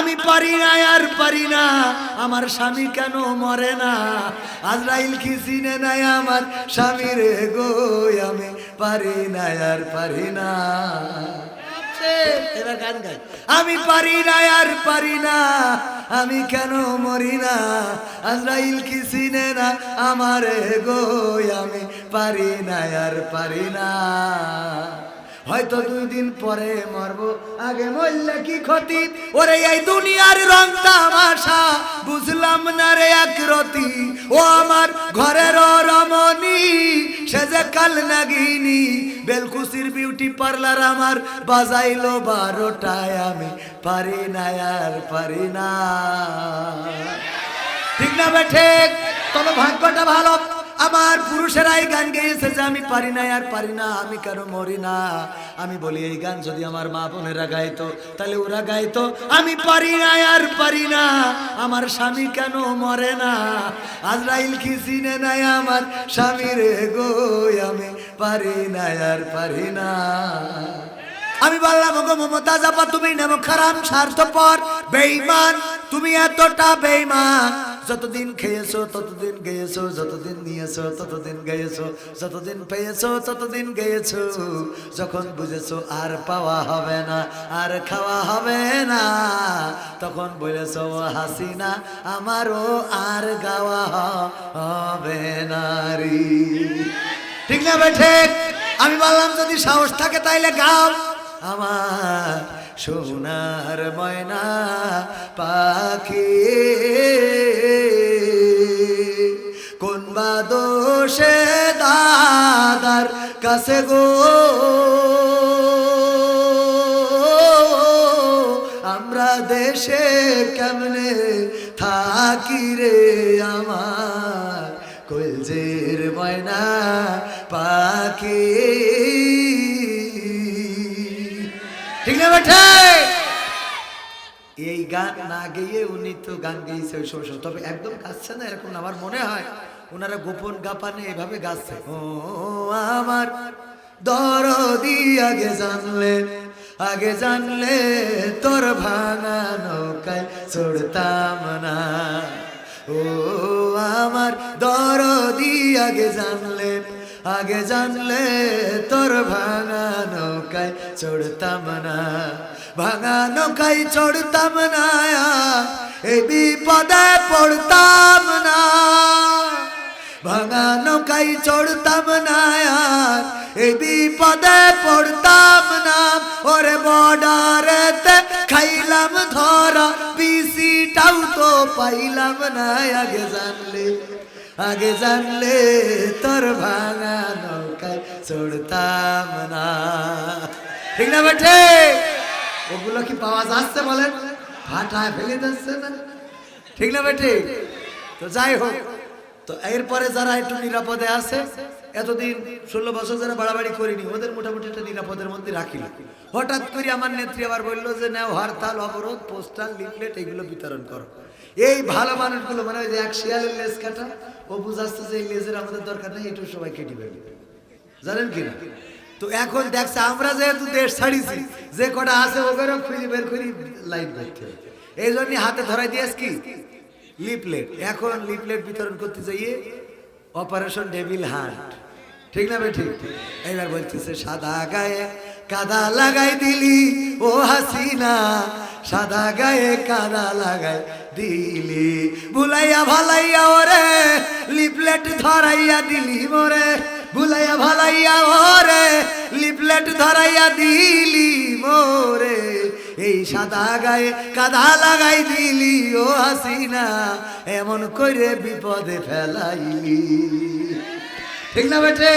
আমি পারি না আর পারি না। আমার স্বামী কেন মরে না? আজরাইল কি চিনে নাই আমার স্বামী রে গো, আমি পারি না আর পারি না। আমি পারি না আর পারি না, আমি কেন মরি না? আজরাইল কি চিনে না আমার গো, আমি পারি না আর পারি না। হয়তো দুই দিন পরে মরবো। আগে মরলে কি ক্ষতি? ওরে, এই দুনিয়ার রং তামাশা, বুঝলাম না রে এক রতি। ও আমার ঘরের রমণী, সে যে কাল নাগিনি। বেলকুসির বিউটি পার্লার আমার বাজাইলো বারোটায়, আমি পারি না, আর পারি না। ঠিক না বেঠে তবে ভাগ্যটা ভালো। আমার পুরুষেরাই গান গেয়েছে যে আমি পারি না আর পারি না, আমি কেন মরি না। আমি বলি, এই গান যদি আমার মা বোনেরা গাইতো, তাহলে ওরা গাইতো, আমি পারি না আর পারি না। আমার স্বামী কেন মরে না? আজরাইল কি চিনে নাই আমার স্বামী রে গো, আমি পারি না আর পারি না। আমি বললাম গো মমতা আপা, তুমি নেমো খারাপ স্বার্থপর বেইমান তুমি এতটা বেইমান যতদিন খেয়েছো, ততদিন গেয়েছো, যতদিন নিয়েছো, ততদিন গেয়েছো, যতদিন পেয়েছ, ততদিন গেয়েছো। যখন বুঝেছ আর পাওয়া হবে না, আর খাওয়া হবে না, তখন বলেছ হাসিনা, আমারও আর গাওয়া হবে না রে। ঠিক না বেঠে আমি বললাম, যদি সাহস থাকে তাইলে গাও। আমার সোনার ময়না পাখি দোষে দাদার কাছে গো। আমরা দেশে কেমনে থাকি রে আমার? কলজের ময়না পাখি। ঠিক না এই গান না গেয়ে উনি তো গান গেয়েছে। তবে একদম গাচ্ছে না, এরকম আমার মনে হয়। ওনারা গোপন গাপানে এভাবে গাচ্ছে। ও, আমার দরদি আগে জানলে আগে জানলে তোর ভাঙা নৌকায় চড়তাম না। ও, আমার দরদি আগে জানলে আগে জানলে তোর ভাঙা নৌকায় চড়তাম না। ভাঙা নৌকায় চড়তাম না, এই বিপদে পড়তাম না। ভাঙা নৌকায় চড়তাম না আর এই বিপদে পড়তাম না। ওরে বর্ডারেতে খাইলাম ধরা, পিসিটাও তো পাইলাম না। আগে জানলে আগে জানলে তোর ভাঙা নৌকায় চড়তাম না। ঠিক না বেঠে? ওগুলো কি পাওয়া যাচ্ছে বলেন? ফাটায় ফেলে যাচ্ছে না। ঠিক না বেঠে? তো যাই হোক তো এরপরে যারা একটু নিরাপদে আছে, এতদিন ষোলো বছর যারা বাড়াবাড়ি করিনি, ওদের মোটামুটি একটা নিরাপদের মধ্যে রাখিল। হঠাৎ করে আমার নেত্রী আবার বলল যে, নাও হরতাল, অবরোধ, পোস্টাল, লিফলেট, এগুলো বিতরণ করো। এই ভালো মানুষগুলো মানে ওই যে এক শিয়ালের লেজ কাটা, ও বুঝাচ্ছে যে এই লেজের আমাদের দরকার নেই একটু সবাই কেটে ফেলবে। জানেন কি না? তো এখন দেখছে, আমরা যেহেতু দেশ ছাড়িছি, যে কটা আছে ওদেরও খুঁজে বের করি, লাইন করতে এই জন্য হাতে ধরাই দিয়েছ কি? লিপলেট। এখন লিপলেট বিতরণ করতে যাইয়ে অপারেশন ডেভিল হার্ট। ঠিক না ভাই ঠিক এবার বলতেছে, সাদা গায়ে কাদা লাগাই দিলি, ও হাসিনা। সাদা গায়ে কাদা লাগাই দিলি। বুলাইয়া ভালাইয়া ওরে, লিপলেট ধরাইয়া দিলি মোরে। বুলাইয়া ভালাইয়া ওরে, লিপলেট ধরাইয়া দিলি মোরে। এই সাদা গায়ে কাদা লাগাই দিলি, ও হাসিনা, এমন করে বিপদে ফেলাইলি। ঠিক না বেটে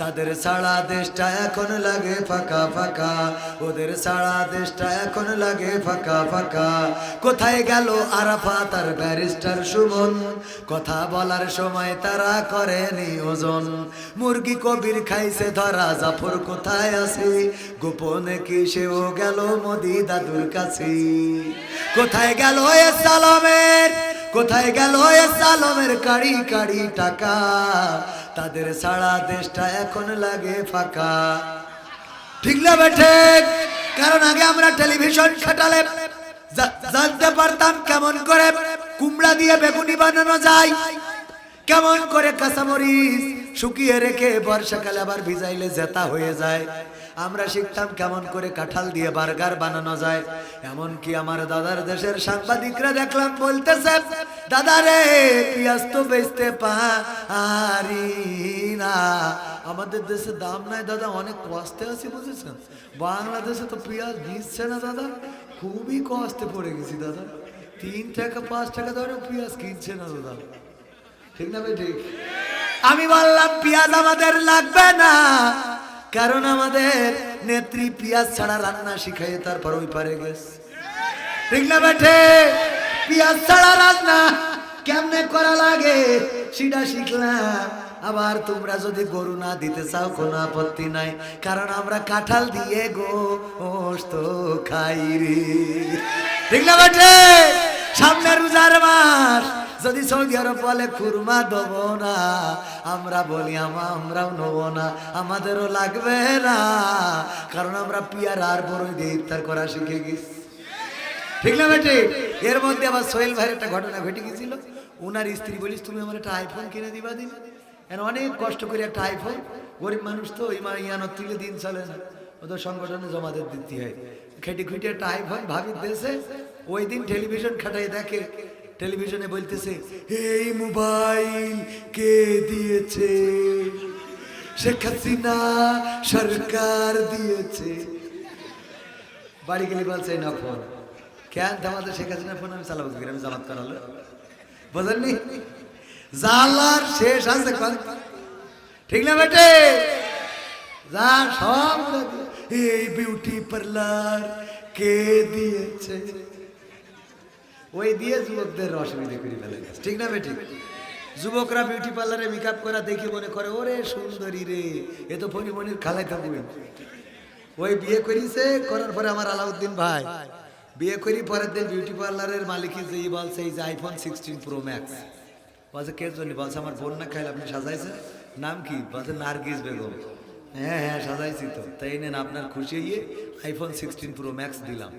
তাদের সারা দেশটা এখন লাগে ফাঁকা ফাঁকা। ওদের সারা দেশটা এখন লাগে ফাঁকা ফাঁকা। কোথায় গেল আরাফা তার ব্যারিস্টার সুমন? কথা বলার সময় তারা করেনি ওজন। মুরগি কবির খাইছে ধরা, জাফর কোথায় আছে? গোপনে কি সেও গেল মোদি দাদুর কাছে? কোথায় গেল এ সালামের কোথায় গেল এ সালামের কাড়ি কাড়ি টাকা? তাদের সারা দেশটা এখন লাগে ফাঁকা। ঠিক না কারণ আগে আমরা টেলিভিশন খাটালে জানতে পারতাম কেমন করে কুমড়া দিয়ে বেগুনি বানানো যায়। কেমন করে কাঁচামরিচ শুকিয়ে রেখে বর্ষাকালে আবার ভিজাইলে জেতা হয়ে যায়। আমরা শিখতাম কেমন করে কাঁঠাল দিয়ে বার্গার বানানো যায়। এমন কি আমার দাদার দেশের সাংবাদিকরা দেখলাম বলতেছে, দাদা রে, পেঁয়াজ তো বেচতে পারি না। আমাদের দেশে দাম নাই দাদা, অনেক কষ্টে আছি, বুঝেছেন? বাংলাদেশে তো পেঁয়াজ দিচ্ছে না দাদা, খুবই কষ্টে পড়ে গেছি দাদা। তিন টাকা, পাঁচ টাকা ধরে পেঁয়াজ কিনছে না দাদা। ঠিক না ভাই, ঠিক? আমি বললাম, পেঁয়াজ আমাদের লাগবে না। কারণ আমাদের নেত্রী পেঁয়াজ ছাড়া রান্না শিখাই তারপর ওই পারে গেছে। ঠিক না বেঠে? পেঁয়াজ ছাড়া রান্না কেমনে করা লাগে সেটা শিখলাম। আবার তোমরা যদি গরু না দিতে চাও, কোনো আপত্তি নাই। কারণ আমরা কাঁঠাল দিয়ে গো ওস্ত খাই রে। ঠিক না বেঠে? সামনে রোজার মাস। যদি সৌদি আরব বলে খুরমা দেব না, আমরা বলি, আমা, আমরাও নেব না, আমাদেরও লাগবে না। কারণ আমরা পিয়ার আর বড়ই দিয়ে ইফতার করা শিখে গেছি। ঠিক না বেটে? এর মধ্যে আবার সোহেল ভাইয়ের একটা ঘটনা ঘটে গেছিল। ওনার স্ত্রী বলিস তুমি আমার একটা আইফোন কিনে দিবা দিন। এখন অনেক কষ্ট করে একটা আইফোন গরিব মানুষ তো ইমা ইয়ানত তুলে দিন চলে না। ওদের সংগঠনে জমাদের দিতে হয়। খেটে খুঁটে একটা আইফোন ভাবির দেশে, ওই দিন টেলিভিশন খাটাই দেখে টেলিভিশনে বলতেছে, এই মোবাইল কে দিয়েছে? শেখ হাসিনা সরকার দিয়েছে। বাড়ি গেলে বলছে না ফোন কেন? আমাদের শেখ হাসিনা ফোন আমি চালাবো? আমি জামাত করালো। বুঝলেননি জালার শেষ আছে ঠিক না বেটে? যা সব এই বিউটি পার্লার কে দিয়েছে? ওই দিয়ে যুবকদের অসুবিধা করে ফেলে গেছে। ঠিক না বেটি? যুবকরা বিউটি পার্লারে মেকআপ করা দেখে মনে করে, ওরে সুন্দরী রে, এ তো ফণিমণির খালাই থাকবে। ওই বিয়ে করিছে, করার পরে আমার আলাউদ্দিন ভাই, বিয়ে করি পরের দিন বিউটি পার্লারের মালিকই যেই বলছে, এই যে আইফোন সিক্সটিন প্রো ম্যাক্স বলছে, কে জন্য? বলছে, আমার বোন না খাইলে আপনি সাজাইছেন? নাম কি? বলছে, নার্গিস বেগম। হ্যাঁ হ্যাঁ সাজাইছি তো। তাই নেন আপনার খুশি হয়ে আইফোন সিক্সটিন প্রো ম্যাক্স দিলাম।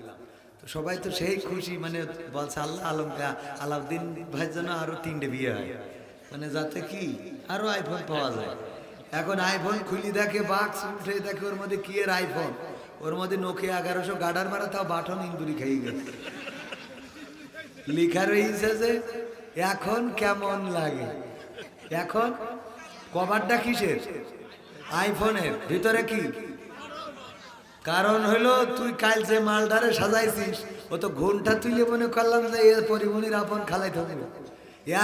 সবাই তো সেই খুশি মানে বলছে, আল্লাহ আলমকা, আলাউদ্দিন ভাই যেন আরও তিনটে বিয়ে হয়। মানে যাতে কি, আরও আইফোন পাওয়া যায়। এখন আইফোন খুলি দেখে, বাক্স উঠে দেখে ওর মধ্যে কি এর আইফোন ওর মধ্যে নোকিয়া এগারোশো গাডার মারা, তাও বাটন ইন্দুরি খেয়ে গেছে। লিখা রয়েছে যে, এখন কেমন লাগে? এখন, কভারটা কিসের? আইফোনের ভিতরে কি? কারণ হলো তুই কাল যে মালটারে সাজাইছিস, ও তো ঘুমটা তুলে মনে করলাম যে এ পরিমণির আপন খালাই থাকবে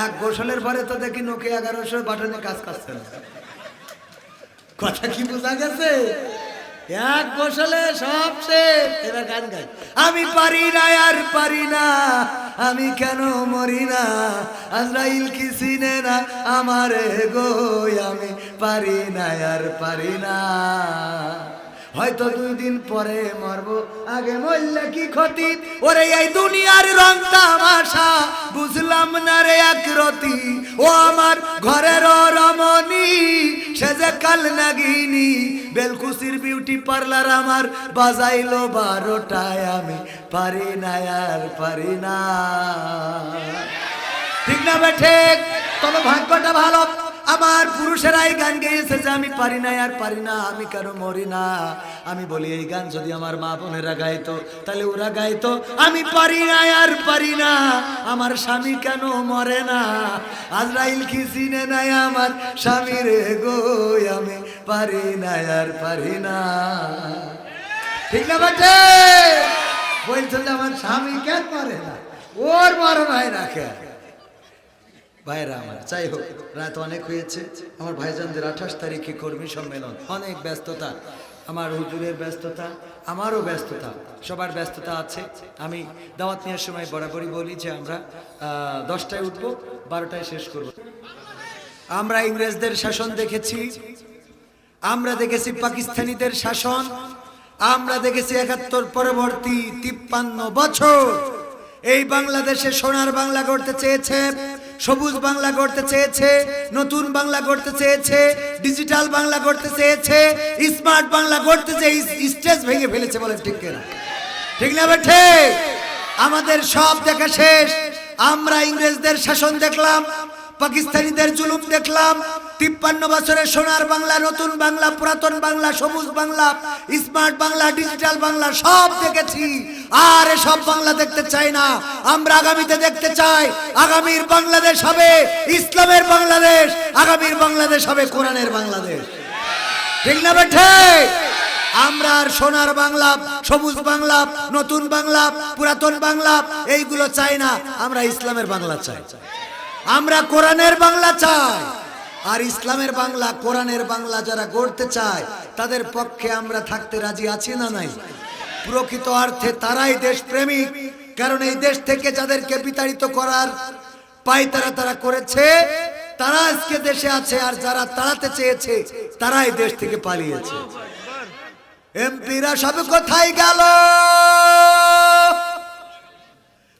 এক গোসলের পরে তো দেখি নোকে এগারোশো বাটনে কাজ করছে না। কথা কি বোঝা গেছে? এক গোসলে সব শেষ এবার গান গাই আমি পারি না, আর পারি না, আমি কেন মরি না? আজরাইল কি চিনে না আমার গো, আমি পারি না, আর পারি না। হয়তো দুই দিন পরে মরবো। আগে মরলে কি ক্ষতি? ওরে, এই দুনিয়ার রং তামাশা, বুঝলাম না রে এক রতি ও আমার ঘরের রমণী সে যে কাল নাগিনি। বেলকুসির বিউটি পার্লার আমার বাজাইলো বারোটায়, আমি পারি না, আর পারি না। ঠিক না বেঠে তবে ভাগ্যটা ভালো। আমার পুরুষেরাই গান গেয়েছে যে আমি পারি না আর পারি না, আমি কেন মরি না। আমি বলি, এই গান যদি আমার মা বোনেরা গাইতো, তাহলে ওরা গাইতো। আমি পারি না আর পারি না, আমার স্বামী কেন মরে না? আজরাইল কি চিনে নাই আমার স্বামী রে গো, আমি পারি না আর পারি না। ঠিক না বাটে? বলছো যে আমার স্বামী কেন মরে না? ওর মরণ হয় না কেন ভাইরা আমার, যাই হোক, রাত অনেক হয়েছে। আমার ভাইজানদের আঠাশ তারিখে কর্মী সম্মেলন। অনেক ব্যস্ততা। আমার হুজুরের ব্যস্ততা, আমারও ব্যস্ততা, সবার ব্যস্ততা আছে। আমি দাওয়াত নেওয়ার সময় বরাবরই বলি যে আমরা দশটায় উঠবো, বারোটায় শেষ করব। আমরা ইংরেজদের শাসন দেখেছি। আমরা দেখেছি পাকিস্তানিদের শাসন। আমরা দেখেছি একাত্তর পরবর্তী তিপ্পান্ন বছর। এই বাংলাদেশে সোনার বাংলা করতে চেয়েছে সবুজ বাংলা করতে চেয়েছে, নতুন বাংলা করতে চেয়েছে, ডিজিটাল বাংলা করতে চেয়েছে, স্মার্ট বাংলা করতে চেয়ে স্টেজ ভেঙে ফেলেছে বলে ঠিক কেনা? ঠিক না বেঠে আমাদের সব দেখা শেষ, আমরা ইংরেজদের শাসন দেখলাম পাকিস্তানিদের জুলুম দেখলাম। তিপ্পান্ন বছরের সোনার বাংলা, নতুন বাংলা, পুরাতন বাংলা, সবুজ বাংলা স্মার্ট বাংলা ডিজিটাল বাংলা, সব দেখেছি। আর সব বাংলা দেখতে চাই না। আমরা আগামীতে দেখতে চাই, আগামীর বাংলাদেশ হবে ইসলামের বাংলাদেশ, আগামীর বাংলাদেশ হবে কোরআনের বাংলাদেশ। ঠিক না বেঠে? আমরা আর সোনার বাংলা, সবুজ বাংলা, নতুন বাংলা, পুরাতন বাংলা, এইগুলো চাই না। আমরা ইসলামের বাংলা চাই। আমরা কোরআনের বাংলা চাই। আর ইসলামের বাংলা, কোরআনের বাংলা যারা গড়তে চায়, তাদের পক্ষে আমরা থাকতে রাজি আছি না নাই? প্রকৃত অর্থে তারাই দেশপ্রেমিক, কারণ এই দেশ থেকে যাদেরকে বিতাড়িত করার পাই তারা তারা করেছে, তারা আজকে দেশে আছে আর যারা তাড়াতে চেয়েছে, তারাই দেশ থেকে পালিয়েছে। এমপিরা সব কোথায় গেল?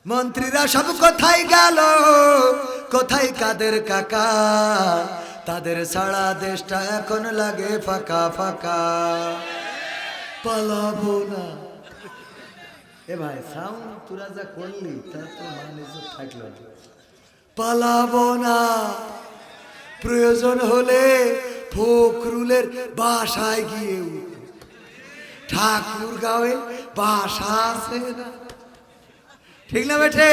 মন্ত্রীরা সব কোথায় গেল? কোথায় কাদের কাকা? তাদের সারা দেশটা এখন লাগে ফাঁকা ফাঁকা। পালাবো না। এ ভাই সাউন্ড তোরা যা করলি, তা তো থাকল। পালাবো না। প্রয়োজন হলে ফখরুলের বাসায় গিয়ে ঠাকুর গাঁয়ে বাসা আছে না। ঠিক না বেঠে?